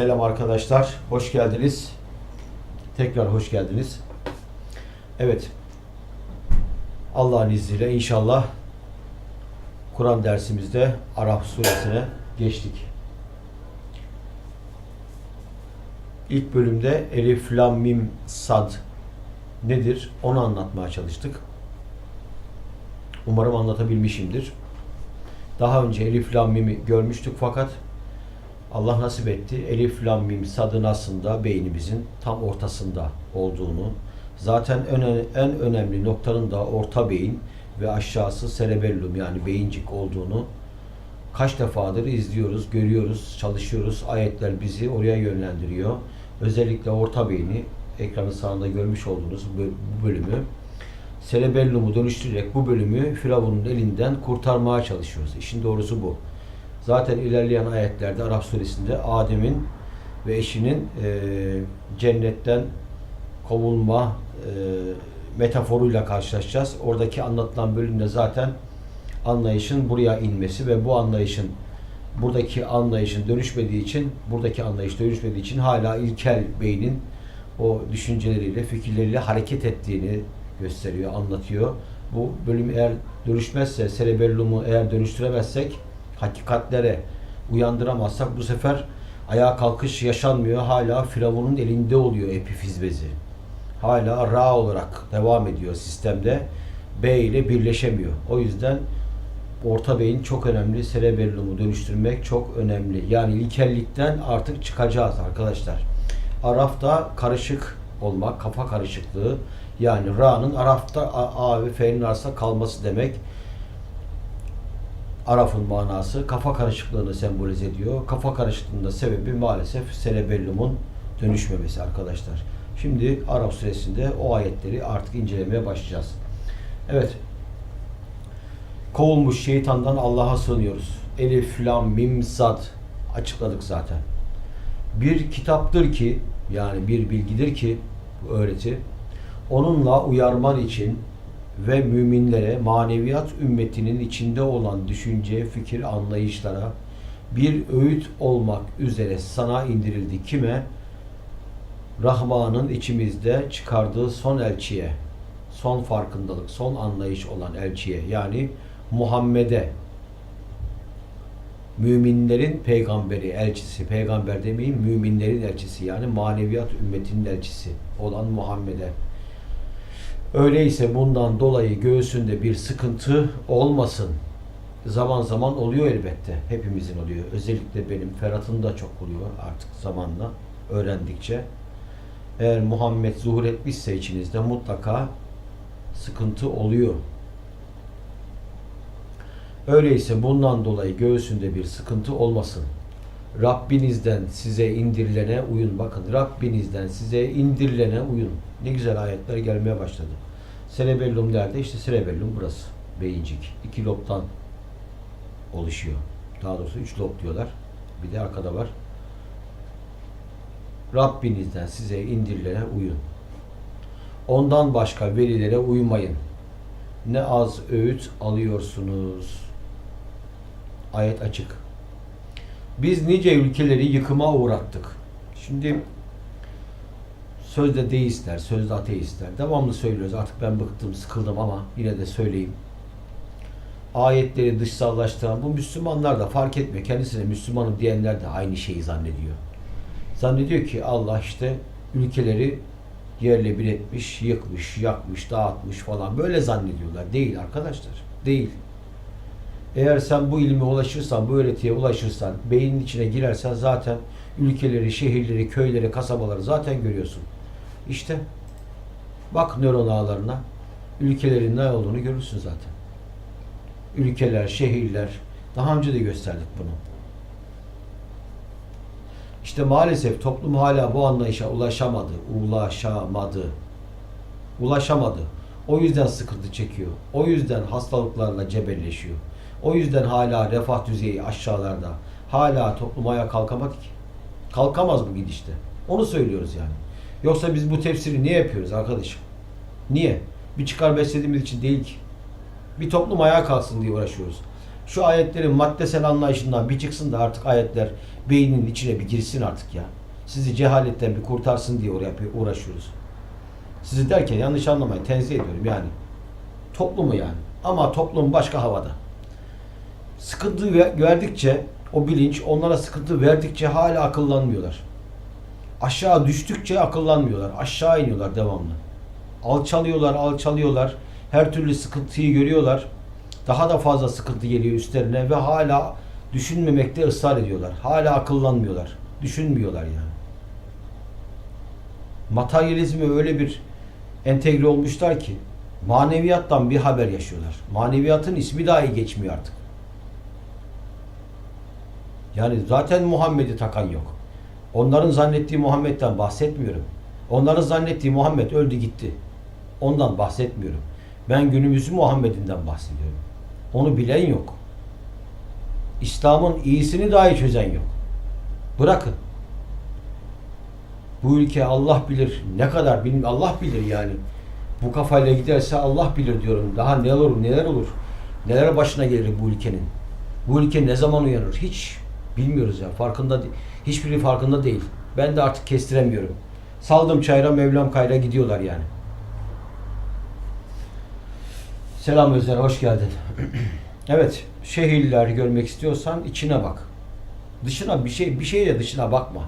Selam arkadaşlar, hoş geldiniz. Tekrar hoş geldiniz. Evet, Allah'ın izniyle inşallah Kur'an dersimizde Arap suresine geçtik. İlk bölümde Elif, Lam, Mim, Sad nedir onu anlatmaya çalıştık. Umarım anlatabilmişimdir. Daha önce Elif, Lam, Mim'i görmüştük fakat Allah nasip etti. Elif, Lam, Mim, Sad'ın aslında beynimizin tam ortasında olduğunu, zaten en, en önemli noktanın da orta beyin ve aşağısı cerebellum yani beyincik olduğunu kaç defadır izliyoruz, görüyoruz, çalışıyoruz. Ayetler bizi oraya yönlendiriyor. Özellikle orta beyni ekranın sağında görmüş olduğunuz bu bölümü cerebellumu dönüştürerek bu bölümü Firavun'un elinden kurtarmaya çalışıyoruz. İşin doğrusu bu. Zaten ilerleyen ayetlerde Arap suresinde Adem'in ve eşinin e, cennetten kovulma e, metaforuyla karşılaşacağız. Oradaki anlatılan bölümde zaten anlayışın buraya inmesi ve bu anlayışın buradaki anlayışın dönüşmediği için buradaki anlayış dönüşmediği için hala ilkel beynin o düşünceleriyle, fikirleriyle hareket ettiğini gösteriyor, anlatıyor. Bu bölüm eğer dönüşmezse, cerebellumu eğer dönüştüremezsek, hakikatlere uyandıramazsak bu sefer ayağa kalkış yaşanmıyor. Hala Firavun'un elinde oluyor epifiz bezi. Hala Ra olarak devam ediyor sistemde. B ile birleşemiyor. O yüzden orta beyin çok önemli. Cerebellumu dönüştürmek çok önemli. Yani ilkellikten artık çıkacağız arkadaşlar. Araf'ta karışık olmak, kafa karışıklığı. Yani Ra'nın Araf'ta A, A ve F'nin arasında kalması demek. Araf'ın manası kafa karışıklığını sembolize ediyor. Kafa karışıklığında sebebi maalesef cerebellumun dönüşmemesi arkadaşlar. Şimdi Araf suresinde o ayetleri artık incelemeye başlayacağız. Evet. Kovulmuş şeytandan Allah'a sığınıyoruz. Elif, Lam, Mim, Sad açıkladık zaten. Bir kitaptır ki yani bir bilgidir ki bu öğreti onunla uyarman için ve müminlere maneviyat ümmetinin içinde olan düşünce, fikir, anlayışlara bir öğüt olmak üzere sana indirildi. Kime? Rahman'ın içimizde çıkardığı son elçiye, son farkındalık, son anlayış olan elçiye yani Muhammed'e müminlerin peygamberi, elçisi, peygamber demeyin, müminlerin elçisi yani maneviyat ümmetinin elçisi olan Muhammed'e. Öyleyse bundan dolayı göğsünde bir sıkıntı olmasın. Zaman zaman oluyor elbette. Hepimizin oluyor. Özellikle benim. Ferhat'ın da çok oluyor artık zamanla öğrendikçe. Eğer Muhammed zuhur etmişse içinizde mutlaka sıkıntı oluyor. Öyleyse bundan dolayı göğsünde bir sıkıntı olmasın. Rabbinizden size indirilene uyun. Bakın Rabbinizden size indirilene uyun. Ne güzel ayetler gelmeye başladı. Cerebellum nerede? İşte cerebellum burası. Beyincik. İki lobdan oluşuyor. Daha doğrusu üç lob diyorlar. Bir de arkada var. Rabbinizden size indirilene uyun. Ondan başka verilere uymayın. Ne az öğüt alıyorsunuz. Ayet açık. Biz nice ülkeleri yıkıma uğrattık. Şimdi sözde deistler, sözde ateistler devamlı söylüyoruz. Artık ben bıktım, sıkıldım ama yine de söyleyeyim. Ayetleri dışsallaştıran bu Müslümanlar da fark etmiyor. Kendisine Müslümanım diyenler de aynı şeyi zannediyor. Zannediyor ki Allah işte ülkeleri yerle bir etmiş, yıkmış, yakmış, dağıtmış falan. Böyle zannediyorlar. Değil arkadaşlar. Değil. Eğer sen bu ilme ulaşırsan, bu öğretiye ulaşırsan, beynin içine girersen zaten ülkeleri, şehirleri, köyleri, kasabaları zaten görüyorsun. İşte bak nöron ağlarına ülkelerin ne olduğunu görürsün zaten. Ülkeler, şehirler daha önce de gösterdik bunu. İşte maalesef toplum hala bu anlayışa ulaşamadı, ulaşamadı. Ulaşamadı. O yüzden sıkıntı çekiyor. O yüzden hastalıklarla cebelleşiyor. O yüzden hala refah düzeyi aşağılarda. Hala toplum ayağa kalkamadı ki. Kalkamaz bu gidişte. Onu söylüyoruz yani. Yoksa biz bu tefsiri niye yapıyoruz arkadaşım? Niye? Bir çıkar beslediğimiz için değil ki. Bir toplum ayağa kalksın diye uğraşıyoruz. Şu ayetlerin maddesel anlayışından bir çıksın da artık ayetler beynin içine bir girsin artık ya. Sizi cehaletten bir kurtarsın diye oraya uğraşıyoruz. Sizi derken yanlış anlamayın tenzih ediyorum yani. Toplumu yani. Ama toplum başka havada. Sıkıntı ver- verdikçe o bilinç onlara sıkıntı verdikçe hala akıllanmıyorlar. Aşağı düştükçe akıllanmıyorlar. Aşağı iniyorlar devamlı. Alçalıyorlar, alçalıyorlar. Her türlü sıkıntıyı görüyorlar. Daha da fazla sıkıntı geliyor üstlerine ve hala düşünmemekte ısrar ediyorlar. Hala akıllanmıyorlar. Düşünmüyorlar yani. Materyalizme öyle bir entegre olmuşlar ki maneviyattan bir haber yaşıyorlar. Maneviyatın ismi dahi geçmiyor artık. Yani zaten Muhammed'i takan yok. Onların zannettiği Muhammed'den bahsetmiyorum. Onların zannettiği Muhammed öldü gitti. Ondan bahsetmiyorum. Ben günümüzün Muhammed'inden bahsediyorum. Onu bilen yok. İslam'ın iyisini dahi çözen yok. Bırakın. Bu ülke Allah bilir ne kadar bilim Allah bilir yani. Bu kafayla giderse Allah bilir diyorum. Daha neler olur neler olur. Neler başına gelir bu ülkenin. Bu ülke ne zaman uyanır hiç bilmiyoruz ya. Farkında hiçbiri farkında değil. Ben de artık kestiremiyorum. Saldım çayra Mevlam kayra gidiyorlar yani. Selam Özer hoş geldin. evet şehirler görmek istiyorsan içine bak. Dışına bir şey bir şeyle dışına bakma.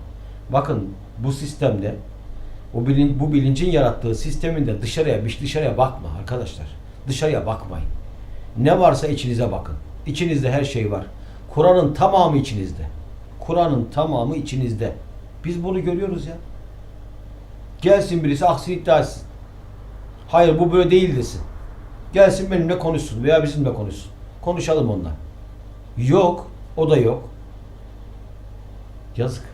Bakın bu sistemde o bilin, bu bilincin yarattığı sisteminde dışarıya bir dışarıya bakma arkadaşlar. Dışarıya bakmayın. Ne varsa içinize bakın. İçinizde her şey var. Kur'an'ın tamamı içinizde. Kur'an'ın tamamı içinizde. Biz bunu görüyoruz ya. Gelsin birisi aksi iddia etsin. Hayır bu böyle değil desin. Gelsin benimle konuşsun veya bizimle konuşsun. Konuşalım onunla. Yok. O da yok. Yazık.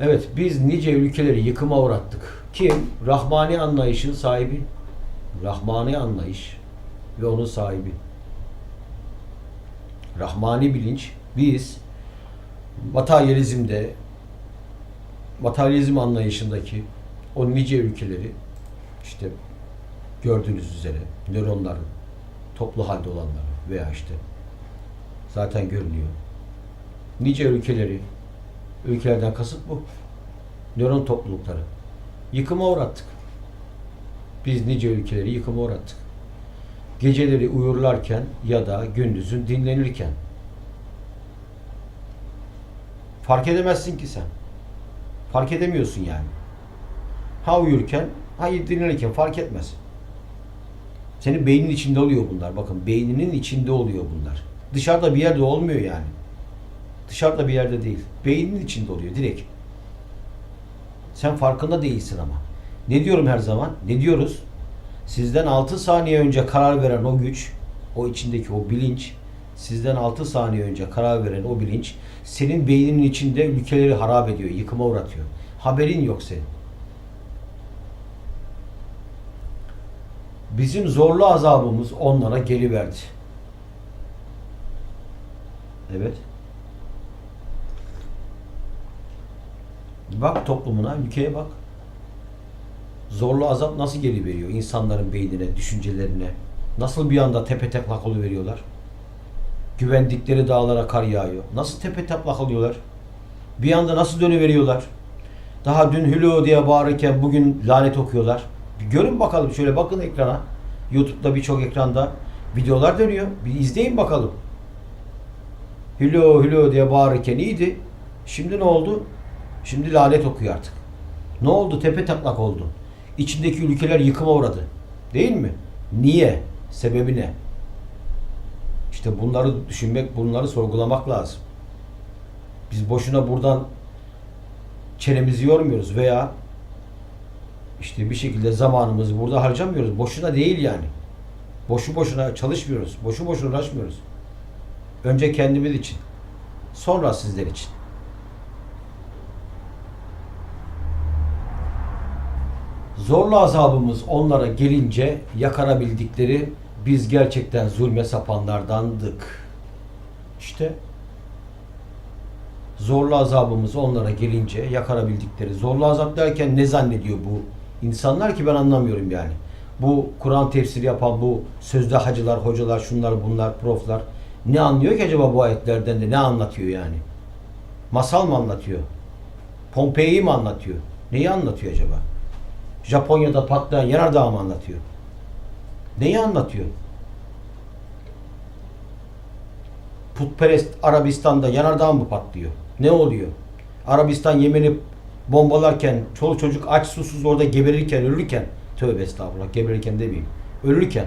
Evet biz nice ülkeleri yıkıma uğrattık. Kim? Rahmani anlayışın sahibi. Rahmani anlayış ve onun sahibi. Rahmani bilinç biz materyalizmde materyalizm anlayışındaki o nice ülkeleri işte gördüğünüz üzere nöronların toplu halde olanları veya işte zaten görünüyor. Nice ülkeleri ülkelerden kasıt bu. Nöron toplulukları. Yıkıma uğrattık. Biz nice ülkeleri yıkıma uğrattık. Geceleri uyurlarken ya da gündüzün dinlenirken. Fark edemezsin ki sen. Fark edemiyorsun yani. Ha uyurken, ha dinlenirken fark etmez. Senin beynin içinde oluyor bunlar. Bakın beyninin içinde oluyor bunlar. Dışarıda bir yerde olmuyor yani. Dışarıda bir yerde değil. Beyninin içinde oluyor direkt. Sen farkında değilsin ama. Ne diyorum her zaman? Ne diyoruz? Sizden 6 saniye önce karar veren o güç, o içindeki o bilinç, sizden 6 saniye önce karar veren o bilinç, senin beyninin içinde ülkeleri harap ediyor, yıkıma uğratıyor. Haberin yok senin. Bizim zorlu azabımız onlara geliverdi. Evet. Bak toplumuna, ülkeye bak. Zorlu azap nasıl geri veriyor insanların beynine, düşüncelerine? Nasıl bir anda tepe taklak veriyorlar? Güvendikleri dağlara kar yağıyor. Nasıl tepe taklak oluyorlar? Bir anda nasıl dönüveriyorlar? Daha dün hülo diye bağırırken bugün lanet okuyorlar. Görün bakalım şöyle bakın ekrana. YouTube'da birçok ekranda videolar dönüyor. Bir izleyin bakalım. Hülo hülo diye bağırırken iyiydi. Şimdi ne oldu? Şimdi lanet okuyor artık. Ne oldu? Tepe taklak oldu. İçindeki ülkeler yıkıma uğradı. Değil mi? Niye? Sebebi ne? İşte bunları düşünmek, bunları sorgulamak lazım. Biz boşuna buradan çenemizi yormuyoruz veya işte bir şekilde zamanımızı burada harcamıyoruz. Boşuna değil yani. Boşu boşuna çalışmıyoruz. Boşu boşuna uğraşmıyoruz. Önce kendimiz için. Sonra sizler için. Zorlu azabımız onlara gelince yakarabildikleri biz gerçekten zulme sapanlardandık. İşte zorlu azabımız onlara gelince yakarabildikleri. Zorlu azap derken ne zannediyor bu insanlar ki ben anlamıyorum yani. Bu Kur'an tefsiri yapan bu sözde hacılar, hocalar, şunlar, bunlar, proflar ne anlıyor ki acaba bu ayetlerden de ne anlatıyor yani? Masal mı anlatıyor? Pompei'yi mi anlatıyor? Neyi anlatıyor acaba? Japonya'da patlayan yanardağ mı anlatıyor? Neyi anlatıyor? Putperest Arabistan'da yanardağ mı patlıyor? Ne oluyor? Arabistan Yemen'i bombalarken, çoluk çocuk aç susuz orada geberirken, ölürken, tövbe estağfurullah, geberirken demeyeyim, ölürken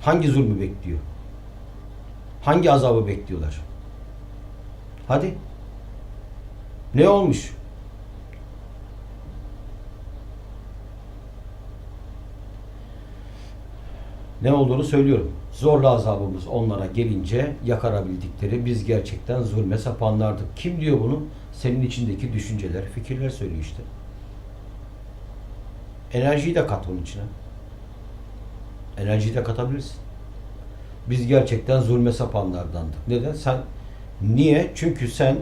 hangi zulmü bekliyor? Hangi azabı bekliyorlar? Hadi. Ne olmuş? Ne olduğunu söylüyorum. Zorla azabımız onlara gelince yakarabildikleri biz gerçekten zulme sapanlardık. Kim diyor bunu? Senin içindeki düşünceler, fikirler söylüyor işte. Enerjiyi de kat onun içine. Enerjiyi de katabilirsin. Biz gerçekten zulme sapanlardandık. Neden? Sen niye? Çünkü sen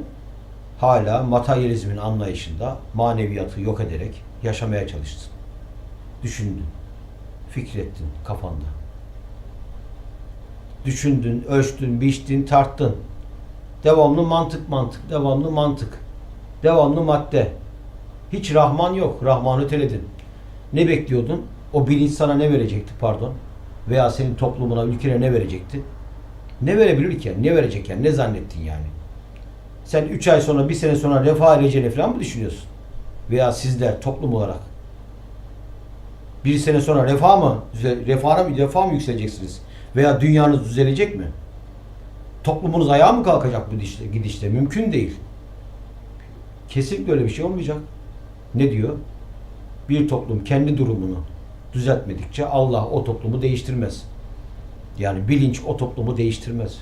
hala materyalizmin anlayışında maneviyatı yok ederek yaşamaya çalıştın. Düşündün. Fikrettin kafanda. Düşündün, ölçtün, biçtin, tarttın. Devamlı mantık mantık, devamlı mantık. Devamlı madde. Hiç Rahman yok. Rahman'ı teledin. Ne bekliyordun? O bilinç sana ne verecekti pardon? Veya senin toplumuna, ülkene ne verecekti? Ne verebilir ki? Ne verecek yani? Ne zannettin yani? Sen 3 ay sonra, bir sene sonra refah ereceğini falan mı düşünüyorsun? Veya sizler toplum olarak. Bir sene sonra refah mı? Refaha mı, refah mı yükseleceksiniz? Veya dünyanız düzelecek mi? Toplumunuz ayağa mı kalkacak bu gidişte? gidişte? Mümkün değil. Kesinlikle öyle bir şey olmayacak. Ne diyor? Bir toplum kendi durumunu düzeltmedikçe Allah o toplumu değiştirmez. Yani bilinç o toplumu değiştirmez.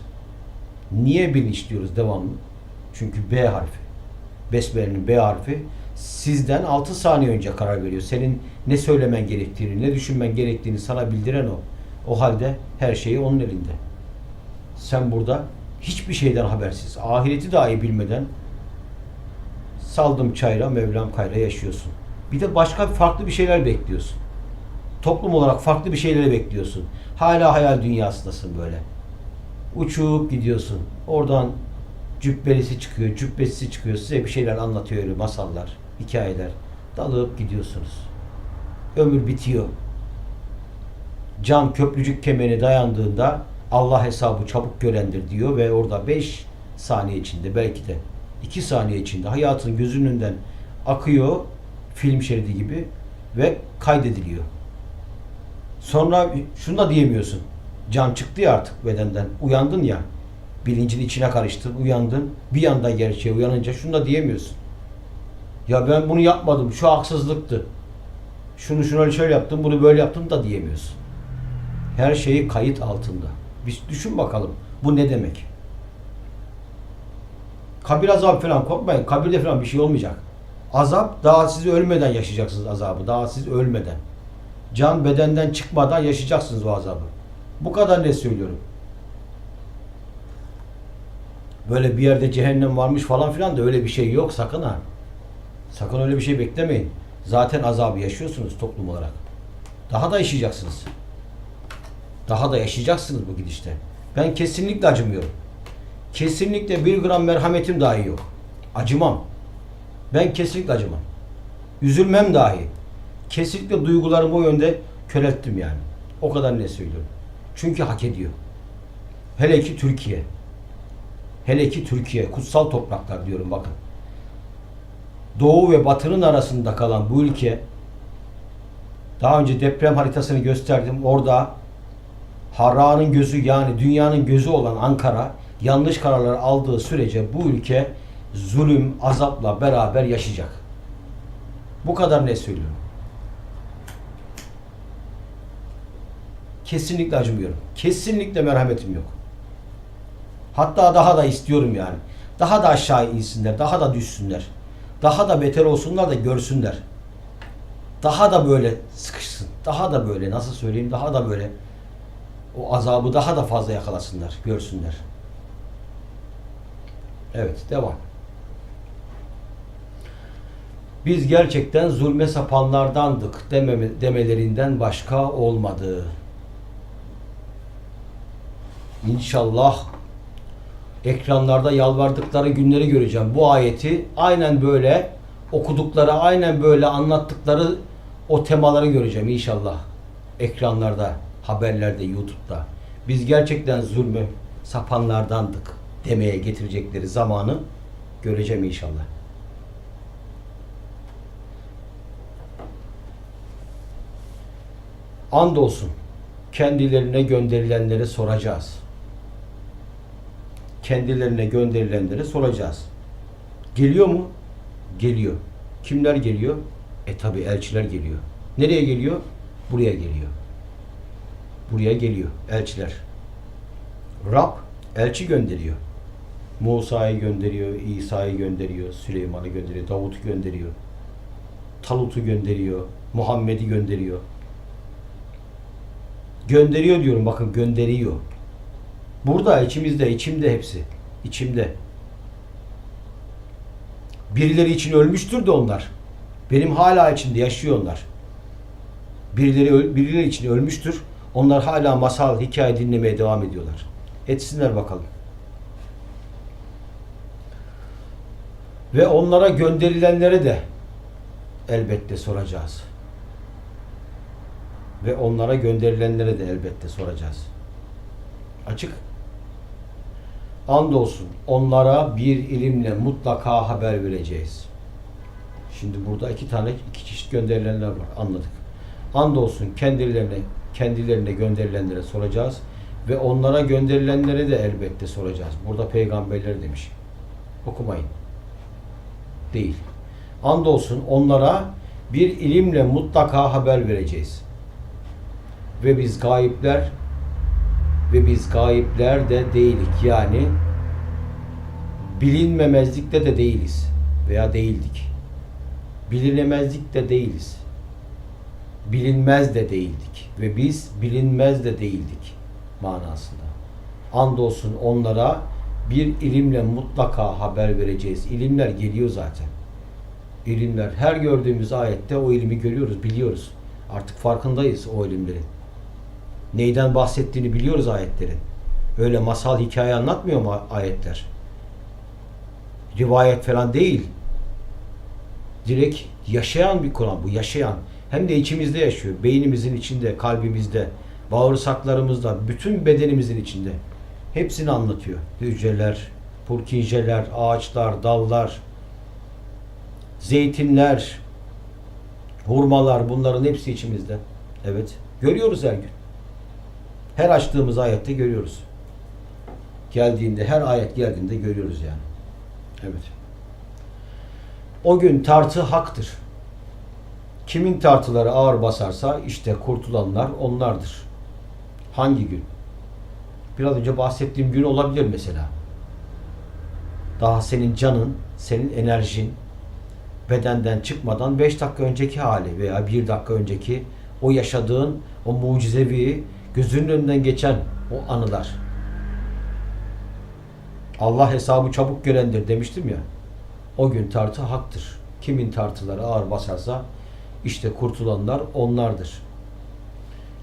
Niye bilinç diyoruz devamlı? Çünkü B harfi. Besmele'nin B harfi sizden 6 saniye önce karar veriyor. Senin ne söylemen gerektiğini, ne düşünmen gerektiğini sana bildiren o. O halde her şeyi onun elinde. Sen burada hiçbir şeyden habersiz, ahireti dahi bilmeden saldım çayra, Mevlam kayra yaşıyorsun. Bir de başka farklı bir şeyler bekliyorsun. Toplum olarak farklı bir şeyleri bekliyorsun. Hala hayal dünyasındasın böyle. Uçup gidiyorsun. Oradan cübbelisi çıkıyor, cübbesi çıkıyor. Size bir şeyler anlatıyor öyle masallar, hikayeler. Dalıp gidiyorsunuz. Ömür bitiyor. Can köprücük kemerine dayandığında Allah hesabı çabuk görendir diyor ve orada 5 saniye içinde belki de 2 saniye içinde hayatın gözünün önünden akıyor film şeridi gibi ve kaydediliyor. Sonra şunu da diyemiyorsun. Can çıktı ya artık bedenden. Uyandın ya. Bilincin içine karıştın, uyandın. Bir anda gerçeğe uyanınca şunu da diyemiyorsun. Ya ben bunu yapmadım, şu haksızlıktı. Şunu şunu şöyle yaptım, bunu böyle yaptım da diyemiyorsun. Her şeyi kayıt altında. Bir düşün bakalım bu ne demek? Kabir azabı falan korkmayın. Kabirde falan bir şey olmayacak. Azap daha siz ölmeden yaşayacaksınız azabı. Daha siz ölmeden. Can bedenden çıkmadan yaşayacaksınız o azabı. Bu kadar ne söylüyorum. Böyle bir yerde cehennem varmış falan filan da öyle bir şey yok sakın ha. Sakın öyle bir şey beklemeyin. Zaten azabı yaşıyorsunuz toplum olarak. Daha da yaşayacaksınız. Daha da yaşayacaksınız bu gidişte. Ben kesinlikle acımıyorum. Kesinlikle bir gram merhametim dahi yok. Acımam. Ben kesinlikle acımam. Üzülmem dahi. Kesinlikle duygularımı o yönde körelttim yani. O kadar ne söylüyorum. Çünkü hak ediyor. Hele ki Türkiye. Hele ki Türkiye. Kutsal topraklar diyorum bakın. Doğu ve batının arasında kalan bu ülke daha önce deprem haritasını gösterdim. Orada Harra'nın gözü yani dünyanın gözü olan Ankara yanlış kararlar aldığı sürece bu ülke zulüm, azapla beraber yaşayacak. Bu kadar ne söylüyorum. Kesinlikle acımıyorum. Kesinlikle merhametim yok. Hatta daha da istiyorum yani. Daha da aşağı insinler, daha da düşsünler. Daha da beter olsunlar da görsünler. Daha da böyle sıkışsın. Daha da böyle nasıl söyleyeyim daha da böyle o azabı daha da fazla yakalasınlar, görsünler. Evet, devam. Biz gerçekten zulme sapanlardandık dememe, demelerinden başka olmadı. İnşallah ekranlarda yalvardıkları günleri göreceğim. Bu ayeti aynen böyle okudukları, aynen böyle anlattıkları o temaları göreceğim inşallah. Ekranlarda, haberlerde, YouTube'da. Biz gerçekten zulmü sapanlardandık demeye getirecekleri zamanı göreceğim inşallah. Andolsun kendilerine gönderilenleri soracağız. Kendilerine gönderilenleri soracağız. Geliyor mu? Geliyor. Kimler geliyor? E tabi elçiler geliyor. Nereye geliyor? Buraya geliyor. Buraya geliyor elçiler. Rab elçi gönderiyor. Musa'yı gönderiyor, İsa'yı gönderiyor, Süleyman'ı gönderiyor, Davut'u gönderiyor. Talut'u gönderiyor, Muhammed'i gönderiyor. Gönderiyor diyorum bakın gönderiyor. Burada içimizde, içimde hepsi. İçimde. Birileri için ölmüştür de onlar. Benim hala içimde yaşıyor onlar. Birileri birileri için ölmüştür. Onlar hala masal, hikaye dinlemeye devam ediyorlar. Etsinler bakalım. Ve onlara gönderilenlere de elbette soracağız. Ve onlara gönderilenlere de elbette soracağız. Açık. Andolsun onlara bir ilimle mutlaka haber vereceğiz. Şimdi burada iki tane iki çeşit gönderilenler var anladık. Andolsun kendilerine kendilerine gönderilenlere soracağız ve onlara gönderilenlere de elbette soracağız. Burada peygamberler demiş. Okumayın. Değil. Andolsun onlara bir ilimle mutlaka haber vereceğiz. Ve biz gayipler ve biz gayipler de değilik. Yani bilinmemezlikte de değiliz veya değildik. Bilinemezlik de değiliz. Bilinmez de değildik ve biz bilinmez de değildik manasında. Andolsun onlara bir ilimle mutlaka haber vereceğiz. İlimler geliyor zaten. İlimler her gördüğümüz ayette o ilmi görüyoruz, biliyoruz. Artık farkındayız o ilimlerin. Neyden bahsettiğini biliyoruz ayetlerin. Öyle masal hikaye anlatmıyor mu ayetler? Rivayet falan değil. Direkt yaşayan bir Kur'an bu, yaşayan. Hem de içimizde yaşıyor. Beynimizin içinde, kalbimizde, bağırsaklarımızda, bütün bedenimizin içinde. Hepsini anlatıyor. Hücreler, purkinjeler, ağaçlar, dallar, zeytinler, hurmalar bunların hepsi içimizde. Evet. Görüyoruz her gün. Her açtığımız ayette görüyoruz. Geldiğinde, her ayet geldiğinde görüyoruz yani. Evet. O gün tartı haktır. Kimin tartıları ağır basarsa işte kurtulanlar onlardır. Hangi gün? Biraz önce bahsettiğim gün olabilir mesela. Daha senin canın, senin enerjin bedenden çıkmadan 5 dakika önceki hali veya 1 dakika önceki o yaşadığın o mucizevi gözünün önünden geçen o anılar. Allah hesabı çabuk görendir demiştim ya. O gün tartı haktır. Kimin tartıları ağır basarsa işte kurtulanlar onlardır.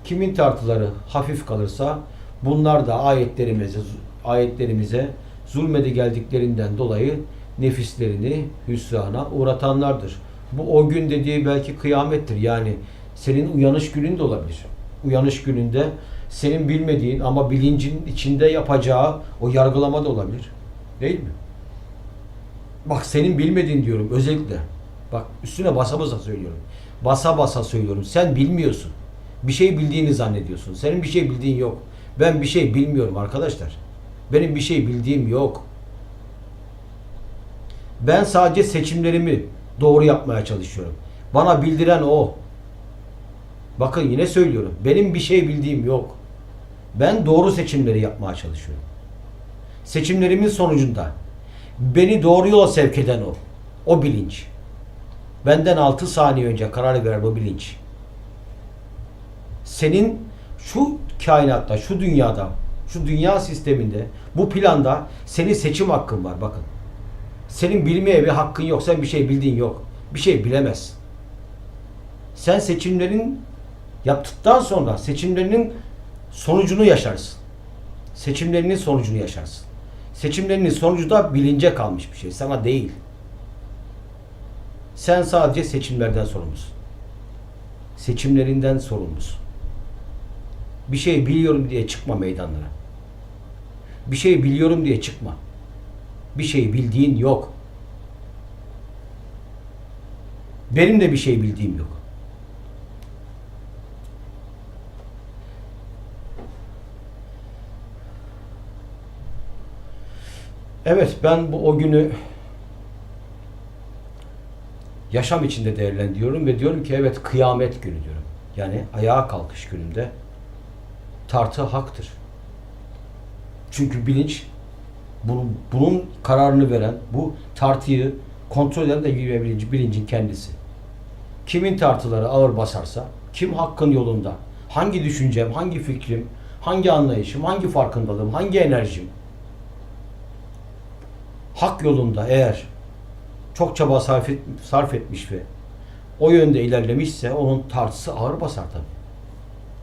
Kimin tartıları hafif kalırsa bunlar da ayetlerimize ayetlerimize zulmede geldiklerinden dolayı nefislerini hüsrana uğratanlardır. Bu o gün dediği belki kıyamettir. Yani senin uyanış günün de olabilir. Uyanış gününde senin bilmediğin ama bilincin içinde yapacağı o yargılama da olabilir. Değil mi? Bak senin bilmediğin diyorum özellikle. Bak üstüne basa basa söylüyorum. Basa basa söylüyorum. Sen bilmiyorsun. Bir şey bildiğini zannediyorsun. Senin bir şey bildiğin yok. Ben bir şey bilmiyorum arkadaşlar. Benim bir şey bildiğim yok. Ben sadece seçimlerimi doğru yapmaya çalışıyorum. Bana bildiren o. Bakın yine söylüyorum. Benim bir şey bildiğim yok. Ben doğru seçimleri yapmaya çalışıyorum. Seçimlerimin sonucunda beni doğru yola sevk eden o. O bilinç. Benden 6 saniye önce karar veren o bilinç. Senin şu kainatta, şu dünyada, şu dünya sisteminde, bu planda senin seçim hakkın var bakın. Senin bilmeye bir hakkın yok. Sen bir şey bildiğin yok. bir şey bilemezsin. Sen seçimlerin yaptıktan sonra seçimlerinin sonucunu yaşarsın. Seçimlerinin sonucunu yaşarsın. Seçimlerinin sonucu da bilince kalmış bir şey. Sana değil. Sen sadece seçimlerden sorumlusun. Seçimlerinden sorumlusun. Bir şey biliyorum diye çıkma meydanlara. Bir şey biliyorum diye çıkma. Bir şey bildiğin yok. Benim de bir şey bildiğim yok. Evet ben bu o günü yaşam içinde değerlendiriyorum ve diyorum ki evet kıyamet günü diyorum. Yani ayağa kalkış gününde tartı haktır. Çünkü bilinç bunun, bunun kararını veren, bu tartıyı kontrol eden de bilinci, bilincin kendisi. Kimin tartıları ağır basarsa, kim hakkın yolunda, hangi düşüncem, hangi fikrim, hangi anlayışım, hangi farkındalığım, hangi enerjim, hak yolunda eğer çok çaba sarf, et, sarf etmiş ve o yönde ilerlemişse onun tartısı ağır basar tabii.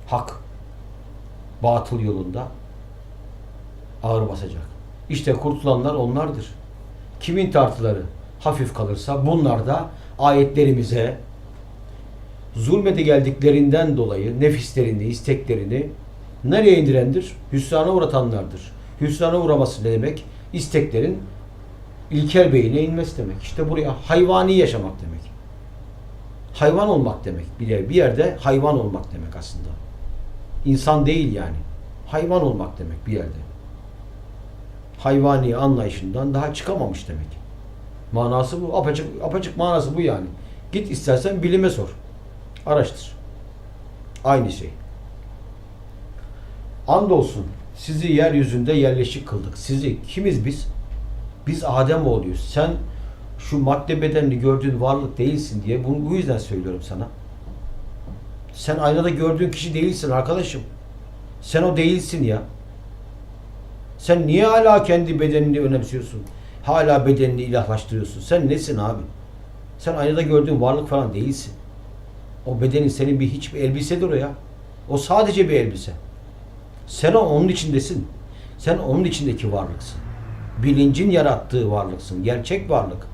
Hak batıl yolunda ağır basacak. İşte kurtulanlar onlardır. Kimin tartıları hafif kalırsa bunlar da ayetlerimize zulmede geldiklerinden dolayı nefislerini, isteklerini nereye indirendir? Hüsrana uğratanlardır. Hüsrana uğraması ne demek? İsteklerin ilkel beyine inmesi demek. İşte buraya hayvani yaşamak demek. Hayvan olmak demek. Bir, yer, bir yerde hayvan olmak demek aslında. İnsan değil yani. Hayvan olmak demek bir yerde. Hayvani anlayışından daha çıkamamış demek. Manası bu. Apaçık, apaçık manası bu yani. Git istersen bilime sor. Araştır. Aynı şey. Andolsun sizi yeryüzünde yerleşik kıldık. Sizi kimiz biz? Biz Adem oğluyuz. Sen şu madde bedenini gördüğün varlık değilsin diye bunu bu yüzden söylüyorum sana. Sen aynada gördüğün kişi değilsin arkadaşım. Sen o değilsin ya. Sen niye hala kendi bedenini önemsiyorsun? Hala bedenini ilahlaştırıyorsun. Sen nesin abi? Sen aynada gördüğün varlık falan değilsin. O bedenin senin bir hiçbir elbisedir o ya. O sadece bir elbise. Sen o onun içindesin. Sen onun içindeki varlıksın. Bilincin yarattığı varlıksın. Gerçek varlık.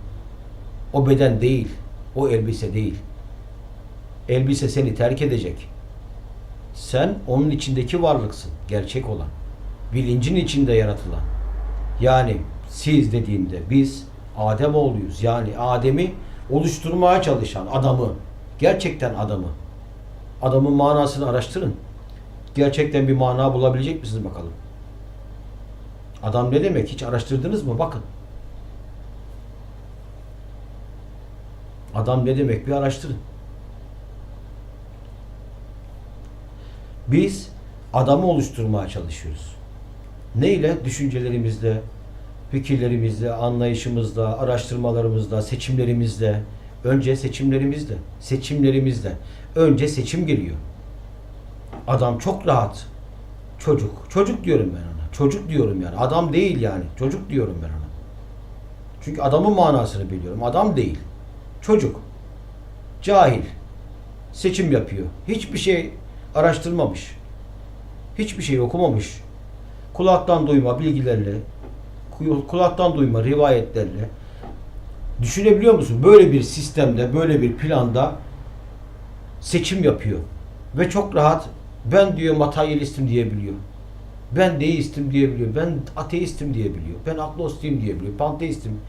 O beden değil. O elbise değil. Elbise seni terk edecek. Sen onun içindeki varlıksın. Gerçek olan. Bilincin içinde yaratılan. Yani siz dediğinde biz Adem oğluyuz. Yani Adem'i oluşturmaya çalışan adamı. Gerçekten adamı. Adamın manasını araştırın. Gerçekten bir mana bulabilecek misiniz bakalım? Adam ne demek? Hiç araştırdınız mı? Bakın. Adam ne demek? Bir araştırın. Biz adamı oluşturmaya çalışıyoruz. Neyle? Düşüncelerimizle, fikirlerimizle, anlayışımızla, araştırmalarımızla, seçimlerimizle. Önce seçimlerimizle. Seçimlerimizle. Önce seçim geliyor. Adam çok rahat. Çocuk. Çocuk diyorum ben ona. Çocuk diyorum yani. Adam değil yani. Çocuk diyorum ben ona. Çünkü adamın manasını biliyorum. Adam değil. Çocuk. Cahil. Seçim yapıyor. Hiçbir şey araştırmamış. Hiçbir şey okumamış. Kulaktan duyma bilgilerle, kulaktan duyma rivayetlerle düşünebiliyor musun? Böyle bir sistemde, böyle bir planda seçim yapıyor. Ve çok rahat ben diyor materyalistim diyebiliyor. Ben deistim diyebiliyor. Ben ateistim diyebiliyor. Ben agnostiyim diyebiliyor. Panteistim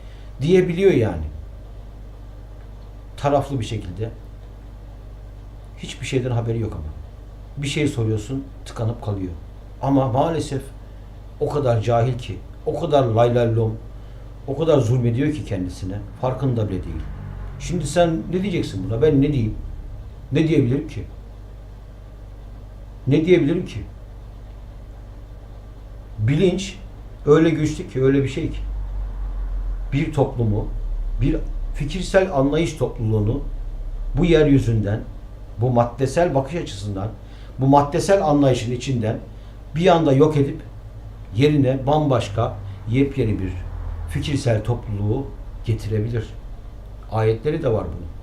diyebiliyor yani. Taraflı bir şekilde. Hiçbir şeyden haberi yok ama. Bir şey soruyorsun tıkanıp kalıyor. Ama maalesef o kadar cahil ki, o kadar laylallom, o kadar zulmediyor ki kendisine. Farkında bile değil. Şimdi sen ne diyeceksin buna? Ben ne diyeyim? Ne diyebilirim ki? Ne diyebilirim ki? Bilinç öyle güçlü ki, öyle bir şey ki. Bir toplumu, bir fikirsel anlayış topluluğunu bu yeryüzünden, bu maddesel bakış açısından, bu maddesel anlayışın içinden bir anda yok edip yerine bambaşka yepyeni bir fikirsel topluluğu getirebilir. Ayetleri de var bunun.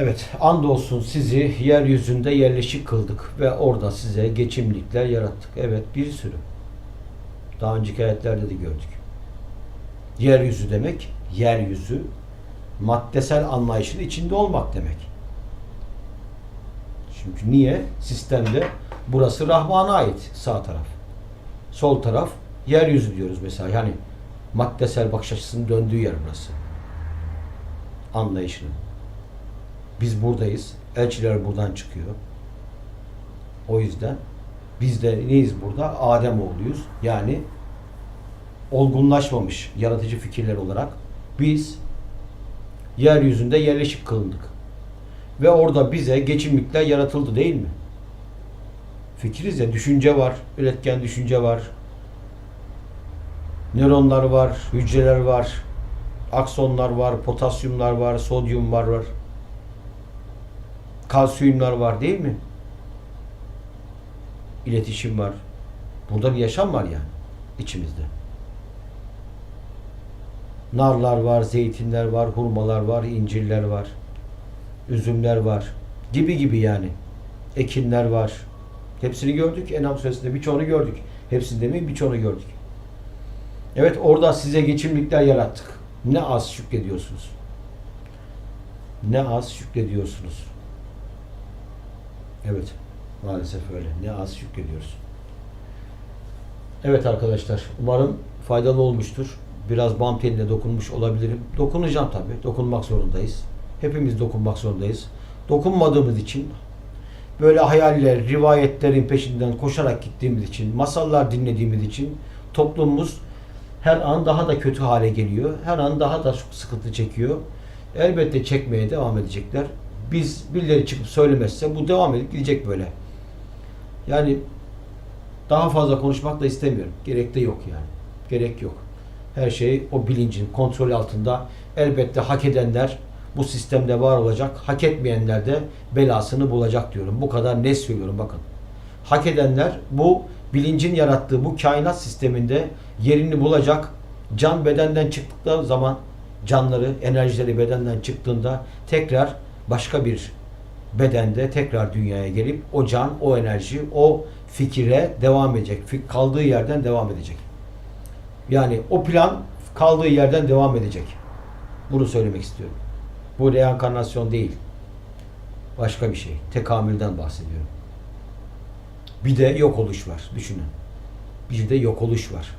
Evet, andolsun sizi yeryüzünde yerleşik kıldık ve orada size geçimlikler yarattık. Evet, bir sürü. Daha önceki ayetlerde de gördük. Yeryüzü demek, yeryüzü maddesel anlayışın içinde olmak demek. Çünkü niye? Sistemde burası Rahman'a ait sağ taraf. Sol taraf yeryüzü diyoruz mesela. Yani maddesel bakış açısının döndüğü yer burası. Anlayışının. Biz buradayız. Elçiler buradan çıkıyor. O yüzden biz de neyiz burada? Adem oğluyuz. Yani olgunlaşmamış yaratıcı fikirler olarak biz yeryüzünde yerleşik kılındık. Ve orada bize geçimlikler yaratıldı değil mi? Fikiriz ya, düşünce var, üretken düşünce var, nöronlar var, hücreler var, aksonlar var, potasyumlar var, sodyum var, var. Kalsiyumlar var değil mi? İletişim var. Burada bir yaşam var yani içimizde. Narlar var, zeytinler var, hurmalar var, incirler var, üzümler var gibi gibi yani. Ekinler var. Hepsini gördük. Enam suresinde birçoğunu gördük. Hepsini demeyin birçoğunu gördük. Evet orada size geçimlikler yarattık. Ne az şükrediyorsunuz. Ne az şükrediyorsunuz. Evet. Maalesef öyle. Ne az şükrediyoruz. Evet arkadaşlar. Umarım faydalı olmuştur. Biraz bam teline dokunmuş olabilirim. Dokunacağım tabii. Dokunmak zorundayız. Hepimiz dokunmak zorundayız. Dokunmadığımız için böyle hayaller, rivayetlerin peşinden koşarak gittiğimiz için, masallar dinlediğimiz için toplumumuz her an daha da kötü hale geliyor. Her an daha da sıkıntı çekiyor. Elbette çekmeye devam edecekler. Biz birileri çıkıp söylemezse bu devam edip gidecek böyle. Yani daha fazla konuşmak da istemiyorum. Gerek de yok yani. Gerek yok. Her şey o bilincin kontrol altında. Elbette hak edenler bu sistemde var olacak. Hak etmeyenler de belasını bulacak diyorum. Bu kadar ne söylüyorum bakın. Hak edenler bu bilincin yarattığı bu kainat sisteminde yerini bulacak. Can bedenden çıktıkları zaman canları, enerjileri bedenden çıktığında tekrar başka bir bedende tekrar dünyaya gelip o can, o enerji, o fikire devam edecek. Kaldığı yerden devam edecek. Yani o plan kaldığı yerden devam edecek. Bunu söylemek istiyorum. Bu reenkarnasyon değil. Başka bir şey. Tekamülden bahsediyorum. Bir de yok oluş var. Düşünün. Bir de yok oluş var.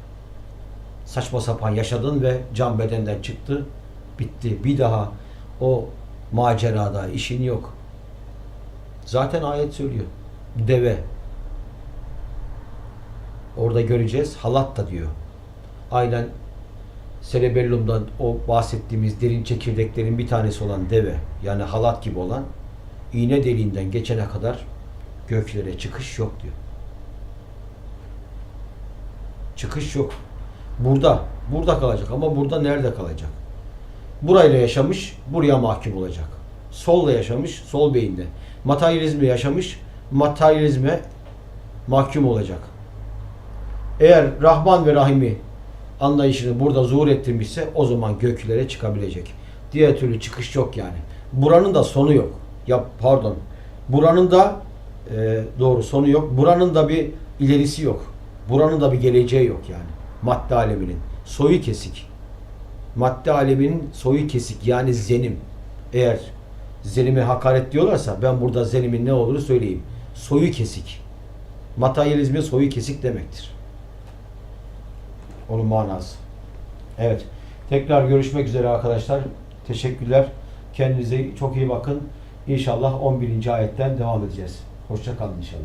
Saçma sapan yaşadın ve can bedenden çıktı. Bitti. Bir daha o macerada işin yok. Zaten ayet söylüyor. Deve. Orada göreceğiz. Halat da diyor. Aynen cerebellumdan o bahsettiğimiz derin çekirdeklerin bir tanesi olan deve yani halat gibi olan iğne deliğinden geçene kadar göklere çıkış yok diyor. Çıkış yok. Burada. Burada kalacak ama burada nerede kalacak? Burayla yaşamış, buraya mahkum olacak. Solla yaşamış, sol beyinde. Materyalizmle yaşamış, materyalizme mahkum olacak. Eğer Rahman ve Rahim'i anlayışını burada zuhur ettirmişse o zaman göklere çıkabilecek. Diğer türlü çıkış yok yani. Buranın da sonu yok. Ya pardon. Buranın da e, doğru sonu yok. Buranın da bir ilerisi yok. Buranın da bir geleceği yok yani. Madde aleminin. Soyu kesik. Madde aleminin soyu kesik yani zenim. Eğer zenime hakaret diyorlarsa ben burada zenimin ne olduğunu söyleyeyim. Soyu kesik. Materyalizmin soyu kesik demektir. Onun manası. Evet. Tekrar görüşmek üzere arkadaşlar. Teşekkürler. Kendinize çok iyi bakın. İnşallah 11. ayetten devam edeceğiz. Hoşça kalın inşallah.